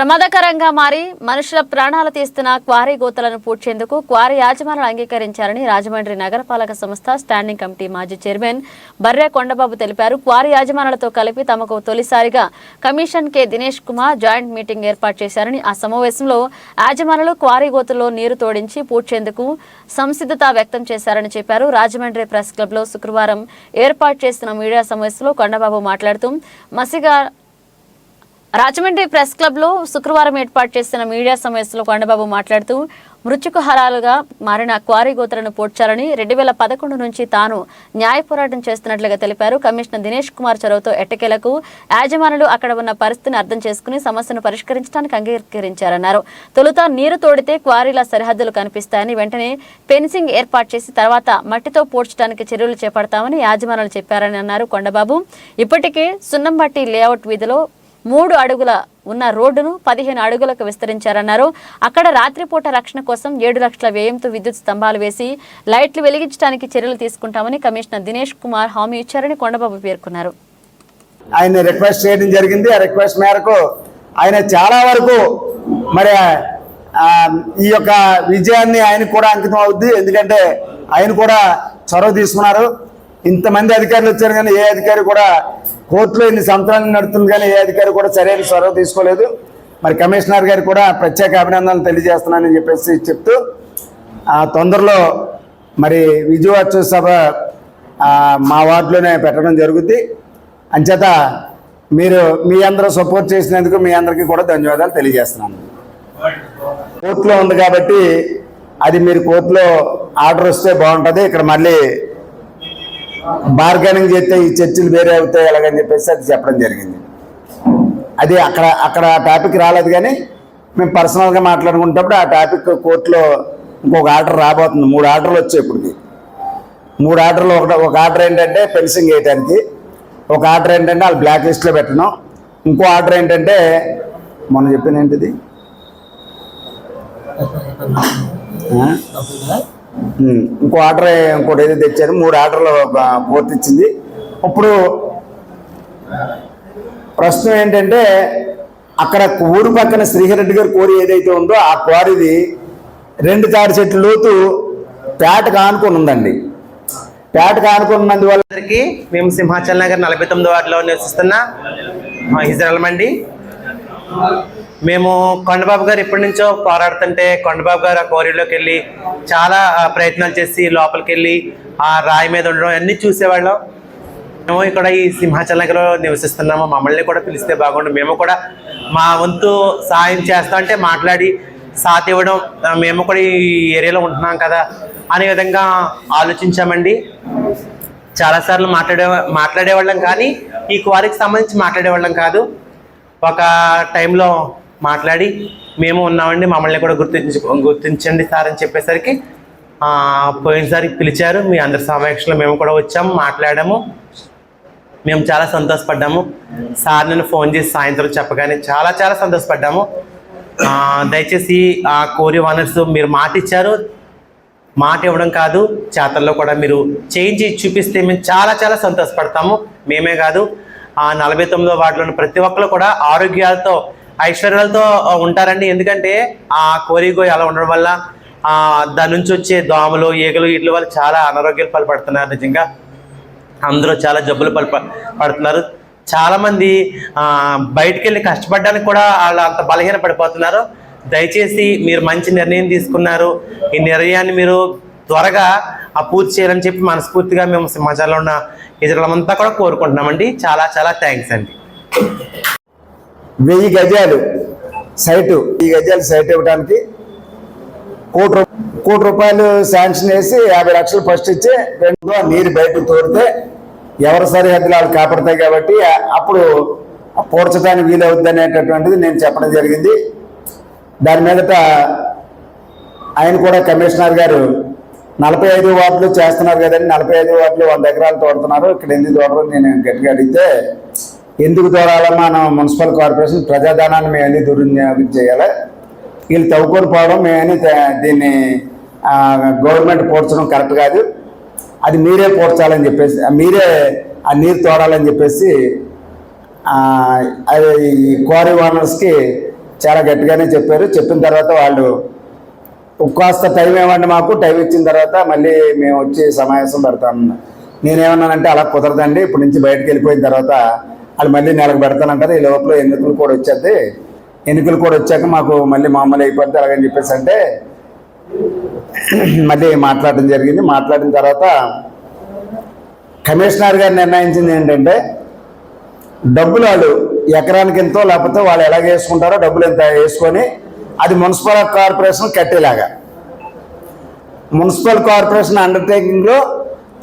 ప్రమాదకరంగా మారి మనుషుల ప్రాణాలు తీస్తున్న క్వారీ గోతలను పూడ్చేందుకు క్వారీ యాజమానులు అంగీకరించారని రాజమండ్రి నగరపాలక సంస్థ స్టాండింగ్ కమిటీ మాజీ చైర్మన్ బర్రె కొండబాబు తెలిపారు. క్వారీ యాజమానులతో కలిపి తమకు తొలిసారిగా commission K Dinesh Kumar joint meeting ఏర్పాటు చేశారని ఆ సమావేశంలో యాజమానులు క్వారీ గోతుల్లో నీరు తోడించి పూడ్చేందుకు సంసిద్ధత వ్యక్తం చేశారని చెప్పారు. రాజమండ్రి ప్రెస్ క్లబ్లో శుక్రవారం ఏర్పాటు చేసిన మీడియా సమావేశంలో కొండబాబు మాట్లాడుతూ మసిగా రాజమండ్రి ప్రెస్ క్లబ్లో శుక్రవారం ఏర్పాటు చేసిన మీడియా సమావేశంలో కొండబాబు మాట్లాడుతూ మృత్యుకు హరాలుగా మారిన క్వారీ గోతులను పోడ్చాలని రెండు వేల పదకొండు నుంచి తాను న్యాయ పోరాటం చేస్తున్నట్లుగా తెలిపారు. కమిషనర్ దినేష్ కుమార్ చొరవతో ఎట్టకేలకు యాజమానులు అక్కడ ఉన్న పరిస్థితిని అర్థం చేసుకుని సమస్యను పరిష్కరించడానికి అంగీకరించారన్నారు. తొలుత నీరు తోడితే క్వారీల సరిహద్దులు కనిపిస్తాయని వెంటనే ఫెన్సింగ్ ఏర్పాటు చేసి తర్వాత మట్టితో పోడ్చడానికి చర్యలు చేపడతామని యాజమానులు చెప్పారని అన్నారు కొండబాబు. ఇప్పటికే సున్నంబట్టి లేఅవుట్ వీధిలో మూడు అడుగుల ఉన్న రోడ్డును పదిహేను అడుగులకు విస్తరించారన్నారు. అక్కడ రాత్రిపూట రక్షణ కోసం ఏడు లక్షల వ్యయంతో విద్యుత్ స్తంభాలు వేసి లైట్లు వెలిగించడానికి చర్యలు తీసుకుంటామని కమిషనర్ దినేష్ కుమార్ హామీ ఇచ్చారని కొండబాబు పేర్కొన్నారు. ఆయన రిక్వెస్ట్ చేయడం జరిగింది. ఆ రిక్వెస్ట్ మేరకు ఆయన చాలా వరకు మరి ఆ, ఈ యొక్క విజయాన్ని ఆయన కూడా అంకితం అవుద్ది. ఎందుకంటే ఆయన కూడా చొరవ తీసుకున్నారు. ఇంతమంది అధికారులు వచ్చారు కానీ ఏ అధికారి కూడా కోర్టులో ఇన్ని సంవత్సరాలు నడుతుంది కానీ ఏ అధికారి కూడా సరైన చొరవ తీసుకోలేదు. మరి కమిషనర్ గారు కూడా ప్రత్యేక అభినందనలు తెలియజేస్తున్నానని చెప్పేసి చెప్తూ ఆ తొందరలో మరి విజయవాడ సభ మా వార్డులోనే పెట్టడం జరుగుద్ది. అంచేత మీరు మీ అందరూ సపోర్ట్ చేసినందుకు మీ అందరికీ కూడా ధన్యవాదాలు తెలియజేస్తున్నాను. కోర్టులో ఉంది కాబట్టి అది మీరు కోర్టులో ఆర్డర్ వస్తే బాగుంటుంది. ఇక్కడ మళ్ళీ బార్గెనింగ్ చేస్తే ఈ చర్చిలు వేరే అవుతాయి ఎలాగని చెప్పేసి అది చెప్పడం జరిగింది. అది అక్కడ అక్కడ ఆ టాపిక్ రాలేదు కానీ మేము పర్సనల్గా మాట్లాడుకుంటప్పుడు ఆ టాపిక్ కోర్టులో ఇంకొక ఆర్డర్ రాబోతుంది. మూడు ఆర్డర్లు వచ్చాయి ఇప్పటికి. మూడు ఆర్డర్లు ఒక ఒక ఆర్డర్ ఏంటంటే ఫెన్సింగ్ వేయడానికి ఒక ఆర్డర్ ఏంటంటే వాళ్ళు బ్లాక్ లిస్ట్లో పెట్టడం ఇంకో ఆర్డర్ ఏంటంటే మొన్న చెప్పిన ఏంటిది? ఇంకో ఆర్డర్ ఇంకోటి ఏదో తెచ్చారు. మూడు ఆర్డర్లు పూర్తిచ్చింది ఇప్పుడు ప్రశ్న ఏంటంటే అక్కడ ఊరు పక్కన శ్రీహరెడ్డి గారి కోరి ఏదైతే ఉందో ఆ కోరిది రెండు తాడి చెట్లు లోతు పేటకు ఆనుకొని ఉందండి. పేటకు ఆనుకొని ఉన్నందువల్ల అందరికీ మేము సింహాచల్ నగర్ నలభై తొమ్మిది వార్డులో నివసిస్తున్న హిజరలమండి మేము కొండబాబు గారు ఎప్పటి నుంచో పోరాడుతుంటే కొండబాబు గారు ఆ కోరిలోకి వెళ్ళి చాలా ప్రయత్నాలు చేసి లోపలికి వెళ్ళి ఆ రాయి మీద ఉండడం అన్నీ చూసేవాళ్ళం. మేము ఇక్కడ ఈ సింహాచల్ నగర్లో నివసిస్తున్నాము. మమ్మల్ని కూడా పిలిస్తే బాగుండు. మేము కూడా మా వంతు సాయం చేస్తా అంటే మాట్లాడి సాత్ ఇవ్వడం మేము కూడా ఈ ఏరియాలో ఉంటున్నాం కదా అనే విధంగా ఆలోచించామండి. చాలాసార్లు మాట్లాడే మాట్లాడేవాళ్ళం కానీ ఈ క్వారీకి సంబంధించి మాట్లాడేవాళ్ళం కాదు. ఒక టైంలో మాట్లాడి మేము ఉన్నామండి మమ్మల్ని కూడా గుర్తించు గుర్తించండి సార్ అని చెప్పేసరికి పోయినసారి పిలిచారు. మీ అందరి సమక్షంలో మేము కూడా వచ్చాము మాట్లాడాము. మేము చాలా సంతోషపడ్డాము. సార్ నేను ఫోన్ చేసి సాయంత్రం చెప్పగానే చాలా చాలా సంతోషపడ్డాము. దయచేసి ఆ కోరి ఓనర్స్ మీరు మాట ఇచ్చారు. మాట ఇవ్వడం కాదు చేతల్లో కూడా మీరు చేయించి చూపిస్తే మేము చాలా చాలా సంతోషపడతాము. మేమే కాదు ఆ నలభై తొమ్మిదో వార్డులోని ప్రతి ఒక్కరు కూడా ఆరోగ్యాలతో ఐశ్వర్యాలతో ఉంటారండి. ఎందుకంటే ఆ కోరిగోయి అలా ఉండడం వల్ల ఆ, దాని నుంచి వచ్చే దోమలు ఈగలు వీటి వల్ల చాలా అనారోగ్యాలు పాల్పడుతున్నారు నిజంగా. అందరూ చాలా జబ్బులు పాల్ప పడుతున్నారు. చాలామంది బయటికి వెళ్ళి కష్టపడడానికి కూడా వాళ్ళు అంత బలహీన పడిపోతున్నారు. దయచేసి మీరు మంచి నిర్ణయం తీసుకున్నారు. ఈ నిర్ణయాన్ని మీరు త్వరగా ఆ పూర్తి చేయాలని చెప్పి మనస్ఫూర్తిగా మేము సింహాచలంలో ఉన్న ఇతరులమంతా కూడా కోరుకుంటున్నామండి. చాలా చాలా థ్యాంక్స్ అండి. వెయ్యి గజాలు సైటు. ఈ గజాలు సైట్ ఇవ్వడానికి కోటి రూ- కోటి రూపాయలు శాంక్షన్ వేసి యాభై లక్షలు ఫస్ట్ ఇచ్చి రెండు నీరు బయటకు తోడితే ఎవరి సరిహద్దులు వాళ్ళు కాపాడతాయి కాబట్టి అప్పుడు పూడ్చడానికి వీలవుద్ది అనేటటువంటిది నేను చెప్పడం జరిగింది. దాని మీదట ఆయన కూడా కమిషనర్ గారు నలభై ఐదు వార్డులు చేస్తున్నారు కదండి. నలభై ఐదు వార్డులు వంద ఎకరాలు తోడుతున్నారు. ఇక్కడ ఎందుకు తోడరు నేను గట్టిగా అడిగితే ఎందుకు తోడాలమ్మా మన మున్సిపల్ కార్పొరేషన్ ప్రజాధనాన్ని మేము అన్ని దుర్వినియోగం చేయాలి. వీళ్ళు తవ్వుకొని పోవడం మేమని దీన్ని గవర్నమెంట్ పోడ్చడం కరెక్ట్ కాదు. అది మీరే పోడ్చాలని చెప్పేసి మీరే ఆ నీరు తోడాలని చెప్పేసి అది ఈ క్వారీ ఓనర్స్కి చాలా గట్టిగానే చెప్పారు. చెప్పిన తర్వాత వాళ్ళు కాస్త టైం ఇవ్వండి మాకు టైం ఇచ్చిన తర్వాత మళ్ళీ మేము వచ్చి సమావేశం పెడతాను నేనేమన్నానంటే అలా కుదరదండి. ఇప్పటి నుంచి బయటకు వెళ్ళిపోయిన తర్వాత వాళ్ళు మళ్ళీ నెలకు పెడతానంటారు ఈ లోపల ఎన్నికలు కూడా వచ్చేది ఎన్నికలు కూడా వచ్చాక మాకు మళ్ళీ మామూలు అయిపోద్ది అలాగని చెప్పేసి అంటే మళ్ళీ మాట్లాడడం జరిగింది. మాట్లాడిన తర్వాత కమిషనర్ గారు నిర్ణయించింది ఏంటంటే డబ్బులు వాళ్ళు ఎకరానికి ఎంతో లేకపోతే వాళ్ళు ఎలాగ వేసుకుంటారో డబ్బులు ఎంత వేసుకొని అది మున్సిపల్ కార్పొరేషన్ కట్టేలాగా. మున్సిపల్ కార్పొరేషన్ అండర్టేకింగ్లో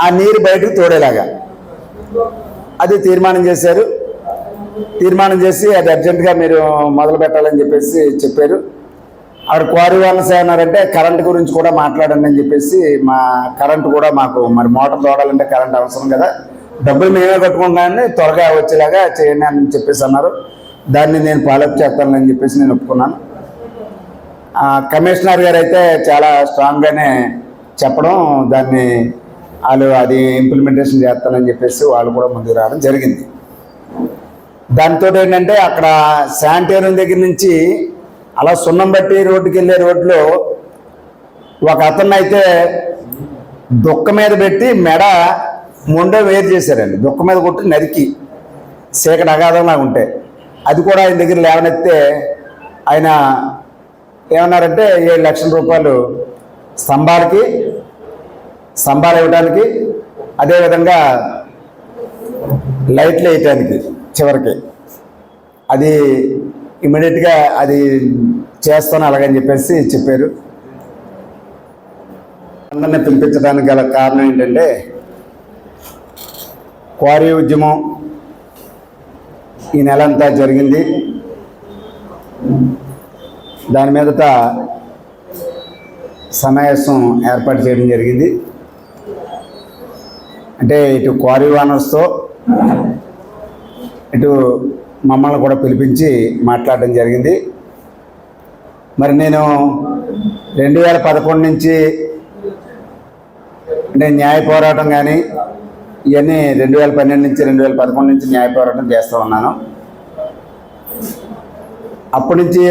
ఆ నీరు బయటకు తోడేలాగా. అది తీర్మానం చేశారు. తీర్మానం చేసి అది అర్జెంటుగా మీరు మొదలు పెట్టాలని చెప్పేసి చెప్పారు. ఆవిడ క్వారీ వాళ్ళస్ ఏమన్నారంటే కరెంట్ గురించి కూడా మాట్లాడండి అని చెప్పేసి మా కరెంట్ కూడా మాకు మరి మోటార్ తోడాలంటే కరెంట్ అవసరం కదా. డబ్బులు మేమే కట్టుకుంటామని త్వరగా వచ్చేలాగా చేయండి అని చెప్పేసి అన్నారు. దాన్ని నేను ఫాలోఅప్ చేస్తానని చెప్పేసి నేను ఒప్పుకున్నాను. కమిషనర్ గారు అయితే చాలా స్ట్రాంగ్గానే చెప్పడం దాన్ని వాళ్ళు అది ఇంప్లిమెంటేషన్ చేస్తానని చెప్పేసి వాళ్ళు కూడా ముందుకు రావడం జరిగింది. దాంతో ఏంటంటే అక్కడ శానిటేరియం దగ్గర నుంచి అలా సున్నం బట్టి రోడ్డుకి వెళ్ళే రోడ్లో ఒక అతను అయితే దుక్క మీద పెట్టి మెడ ముండో వేరు చేశారండి. దుక్క మీద కొట్టి నరికి చీకటి అగాధంలా ఉంటే. అది కూడా ఆయన దగ్గర లేవనెత్తే ఆయన ఏమన్నారంటే ఏడు లక్షల రూపాయలు స్తంభాలకి స్తంభాలు ఇవ్వడానికి అదేవిధంగా లైట్లు వేయటానికి. చివరికి అది ఇమీడియట్గా అది చేస్తాను అలాగని చెప్పేసి చెప్పారు. అందరిని పిలిపించడానికి గల కారణం ఏంటంటే క్వారీ ఉద్యమం ఈ నెల అంతా జరిగింది. దాని మీదట సమావేశం ఏర్పాటు చేయడం జరిగింది. అంటే ఇటు క్వారీ ఓనర్స్తో ఇటు మమ్మల్ని కూడా పిలిపించి మాట్లాడడం జరిగింది. మరి నేను రెండు వేల పదకొండు నుంచి నేను న్యాయ పోరాటం కానీ ఇవన్నీ రెండు వేల పన్నెండు నుంచి రెండు వేల పదకొండు నుంచి న్యాయ పోరాటం చేస్తూ ఉన్నాను. అప్పటి నుంచి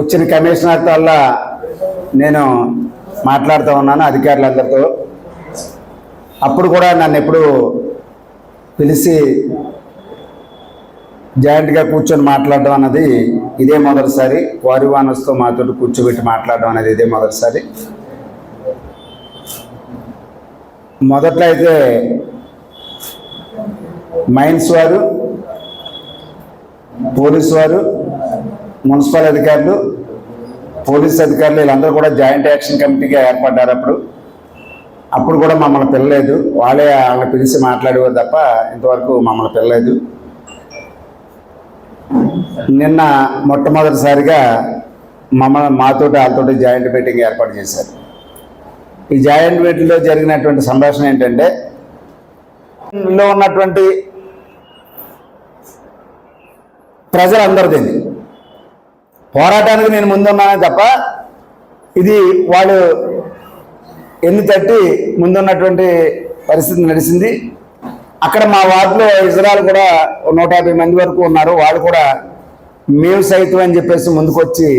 వచ్చిన కమిషనర్ వల్ల నేను మాట్లాడుతూ ఉన్నాను అధికారులందరితో. అప్పుడు కూడా నన్ను ఎప్పుడు పిలిచి జాయింట్గా కూర్చొని మాట్లాడడం అన్నది ఇదే మొదటిసారి. క్వారీ మాతో కూర్చోబెట్టి మాట్లాడడం అనేది ఇదే మొదటిసారి. మొదట్లో అయితే మైన్స్ వారు పోలీస్ వారు మున్సిపల్ అధికారులు పోలీస్ అధికారులు వీళ్ళందరూ కూడా జాయింట్ యాక్షన్ కమిటీగా ఏర్పడ్డారు అప్పుడు. అప్పుడు కూడా మమ్మల్ని పిల్లలేదు వాళ్ళే వాళ్ళని పిలిచి మాట్లాడేవారు తప్ప ఇంతవరకు మమ్మల్ని పిల్లలేదు నిన్న మొట్టమొదటిసారిగా మమ్మల్ని మాతోటి వాళ్ళతోటి జాయింట్ మీటింగ్ ఏర్పాటు చేశారు. ఈ జాయింట్ మీటింగ్లో జరిగినటువంటి సంభాషణ ఏంటంటే లో ఉన్నటువంటి ప్రజలందరిది. పోరాటానికి నేను ముందున్నానే తప్ప ఇది వాళ్ళు ఎన్ని తట్టి ముందున్నటువంటి పరిస్థితి నడిచింది. అక్కడ మా వార్డులో ఇజ్రాయల్ కూడా నూట యాభై మంది వరకు ఉన్నారు. వాళ్ళు కూడా మేము సైతం అని చెప్పేసి ముందుకొచ్చి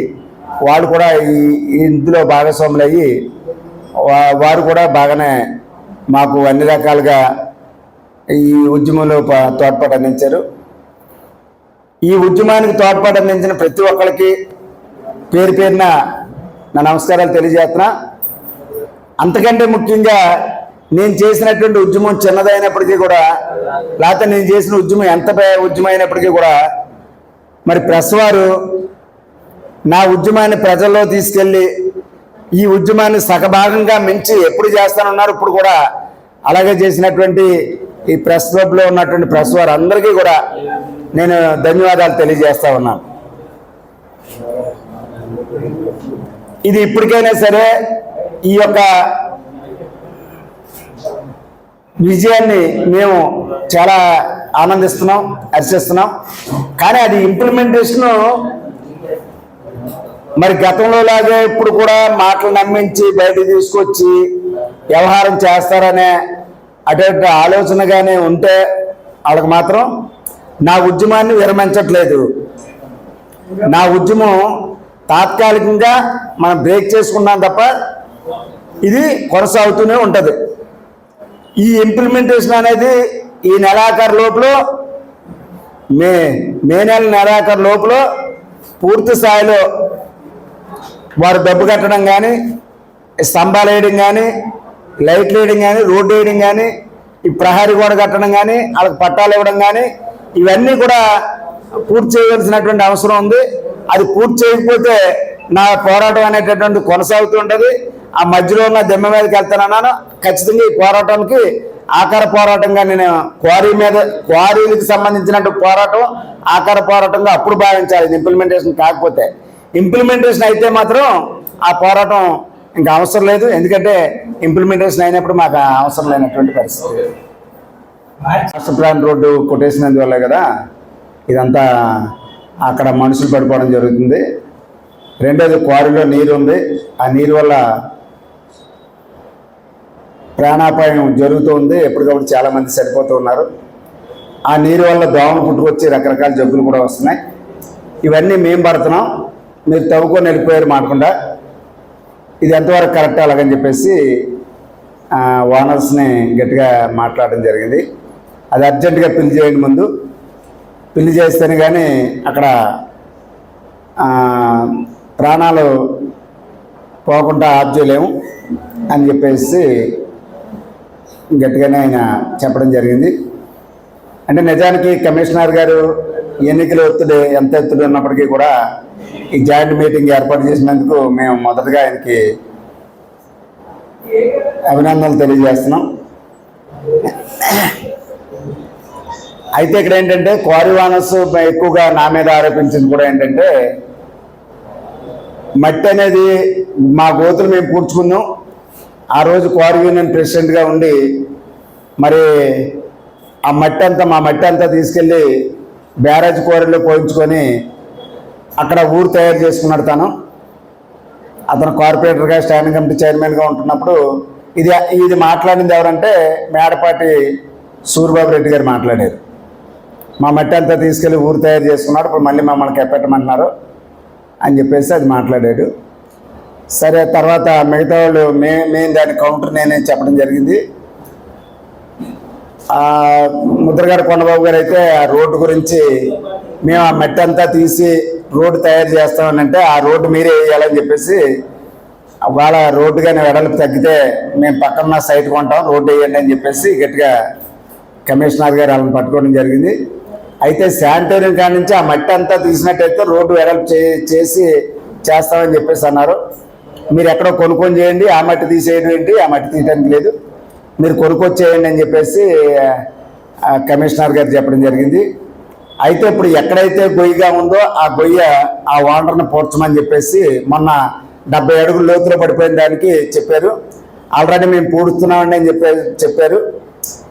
వాళ్ళు కూడా ఈ ఇందులో భాగస్వాములు అయ్యి వారు కూడా బాగానే మాకు అన్ని రకాలుగా ఈ ఉద్యమంలో తోడ్పాటు అందించారు. ఈ ఉద్యమానికి తోడ్పాటు అందించిన ప్రతి ఒక్కరికి పేరు పేరున నా నమస్కారాలు తెలియజేస్తున్నా. అంతకంటే ముఖ్యంగా నేను చేసినటువంటి ఉద్యమం చిన్నదైనప్పటికీ కూడా లేకపోతే నేను చేసిన ఉద్యమం ఎంత ఉద్యమం అయినప్పటికీ కూడా మరి ప్రెస్ వారు నా ఉద్యమాన్ని ప్రజల్లో తీసుకెళ్ళి ఈ ఉద్యమాన్ని సగభాగంగా మించి ఎప్పుడు చేస్తానన్నారు ఇప్పుడు కూడా అలాగే చేసినటువంటి ఈ ప్రెస్ క్లబ్లో ఉన్నటువంటి ప్రెస్ వారు అందరికీ కూడా నేను ధన్యవాదాలు తెలియజేస్తా ఉన్నాను. ఇది ఇప్పటికైనా సరే ఈ యొక్క విజయాన్ని మేము చాలా ఆనందిస్తున్నాం హర్షిస్తున్నాం. కానీ అది ఇంప్లిమెంటేషన్ మరి గతంలో లాగే ఇప్పుడు కూడా మాటలు నమ్మించి బయటకు తీసుకొచ్చి వ్యవహారం చేస్తారనే అటువంటి ఆలోచనగానే ఉంటే వాళ్ళకి మాత్రం నా ఉద్యమాన్ని విరమించట్లేదు. నా ఉద్యమం తాత్కాలికంగా మనం బ్రేక్ చేసుకున్నాం తప్ప ఇది కొనసాగుతూనే ఉంటుంది. ఈ ఇంప్లిమెంటేషన్ అనేది ఈ నెలాఖరు లోపల మే మే నెల నెలాఖరు లోపల పూర్తి స్థాయిలో వారు డబ్బు కట్టడం కానీ స్తంభాలు వేయడం కానీ లైట్లు వేయడం కానీ రోడ్డు వేయడం కానీ ఈ ప్రహరీ గోడ కట్టడం కానీ వాళ్ళకి పట్టాలు ఇవ్వడం కానీ ఇవన్నీ కూడా పూర్తి చేయవలసినటువంటి అవసరం ఉంది. అది పూర్తి చేయకపోతే నా పోరాటం అనేటటువంటి కొనసాగుతూ ఉంటుంది. ఆ మధ్యలో ఉన్న దిమ్మ మీదకి వెళ్తానన్నాను. ఖచ్చితంగా ఈ పోరాటానికి ఆకార పోరాటంగా నేను క్వారీ మీద క్వారీలకు సంబంధించినట్టు పోరాటం ఆకార పోరాటంగా అప్పుడు భావించాలి. ఇంప్లిమెంటేషన్ కాకపోతే. ఇంప్లిమెంటేషన్ అయితే మాత్రం ఆ పోరాటం ఇంకా అవసరం లేదు. ఎందుకంటే ఇంప్లిమెంటేషన్ అయినప్పుడు మాకు అవసరం లేనటువంటి పరిస్థితి. మాస్టర్ ప్లాన్ రోడ్డు కొట్టేసినందువల్లే కదా ఇదంతా అక్కడ మనుషులు పడిపోవడం జరుగుతుంది. రెండోది క్వారీలో నీరు ఉంది. ఆ నీరు వల్ల ప్రాణాపాయం జరుగుతూ ఉంది ఎప్పటికప్పుడు చాలామంది చనిపోతూ ఉన్నారు. ఆ నీరు వల్ల దోమలు పుట్టుకొచ్చి రకరకాల జబ్బులు కూడా వస్తున్నాయి. ఇవన్నీ మేము పడుతున్నాం. మీరు తవ్వుకొని వెళ్ళిపోయారు మాటకుండా. ఇది ఎంతవరకు కరెక్ట్ అలాగని చెప్పేసి ఓనర్స్ని గట్టిగా మాట్లాడడం జరిగింది. అది అర్జెంటుగా పిల్లి చేయండి ముందు. పిల్లి చేస్తేనే కానీ అక్కడ ప్రాణాలు పోకుండా ఆప్ చేయలేము అని చెప్పేసి గట్టిగానే ఆయన చెప్పడం జరిగింది. అంటే నిజానికి కమిషనర్ గారు ఎన్నికల ఒత్తిడి ఎంత ఎత్తుడు ఉన్నప్పటికీ కూడా ఈ జాయింట్ మీటింగ్ ఏర్పాటు చేసినందుకు మేము మొదటగా ఆయనకి అభినందనలు తెలియజేస్తున్నాం. అయితే ఇక్కడ ఏంటంటే క్వారీ ఎక్కువగా నా మీద ఆరోపించింది కూడా ఏంటంటే మట్టి అనేది మా గోతులు మేము పూడ్చుకున్నాం ఆ రోజు క్వారీ యూనియన్ ప్రెసిడెంట్గా ఉండి మరి ఆ మట్టి అంతా మా మట్టి అంతా తీసుకెళ్ళి బ్యారేజ్ క్వారీలో పోయించుకొని అక్కడ ఊరు తయారు చేసుకున్నాడు తను. అతను కార్పొరేటర్గా స్టాండింగ్ కమిటీ చైర్మన్గా ఉంటున్నప్పుడు ఇది ఇది మాట్లాడింది ఎవరంటే మేడపాటి సూర్యబాబు రెడ్డి గారు మాట్లాడారు. మా మట్టి అంతా తీసుకెళ్ళి ఊరు తయారు చేసుకున్నాడు ఇప్పుడు మళ్ళీ మమ్మల్ని కెప్పెట్టమంటున్నారు అని చెప్పేసి అది మాట్లాడాడు. సరే తర్వాత మిగతా వాళ్ళు మే మేము దాని కౌంటర్ నేనే చెప్పడం జరిగింది. ముద్రగారు కొండబాబు గారు అయితే ఆ రోడ్డు గురించి మేము ఆ మట్టి అంతా తీసి రోడ్డు తయారు చేస్తామని అంటే ఆ రోడ్డు మీరే వేయాలని చెప్పేసి వాళ్ళ రోడ్డు కానీ వెడల్పు తగ్గితే మేము పక్కన సైట్ కొంటాం రోడ్డు వేయండి అని చెప్పేసి గట్టిగా కమిషనర్ గారు వాళ్ళని పట్టుకోవడం జరిగింది. అయితే శానిటోరియం కాడి నుంచి ఆ మట్టి అంతా తీసినట్టయితే రోడ్డు వెడల్పు చే చేసి చేస్తామని చెప్పేసి అన్నారు. మీరు ఎక్కడో కొనుక్కొని చేయండి ఆ మట్టి తీసేయడం ఏంటి ఆ మట్టి తీయడానికి లేదు. మీరు కొనుక్కొచ్చేయండి అని చెప్పేసి కమిషనర్ గారు చెప్పడం జరిగింది. అయితే ఇప్పుడు ఎక్కడైతే గొయ్యిగా ఉందో ఆ గొయ్య ఆ ఓనర్ని పోర్చమని చెప్పేసి మొన్న డెబ్బై అడుగుల లోతులో పడిపోయిన దానికి చెప్పారు. ఆల్రెడీ మేము పూడుస్తున్నామండి అని చెప్పే చెప్పారు.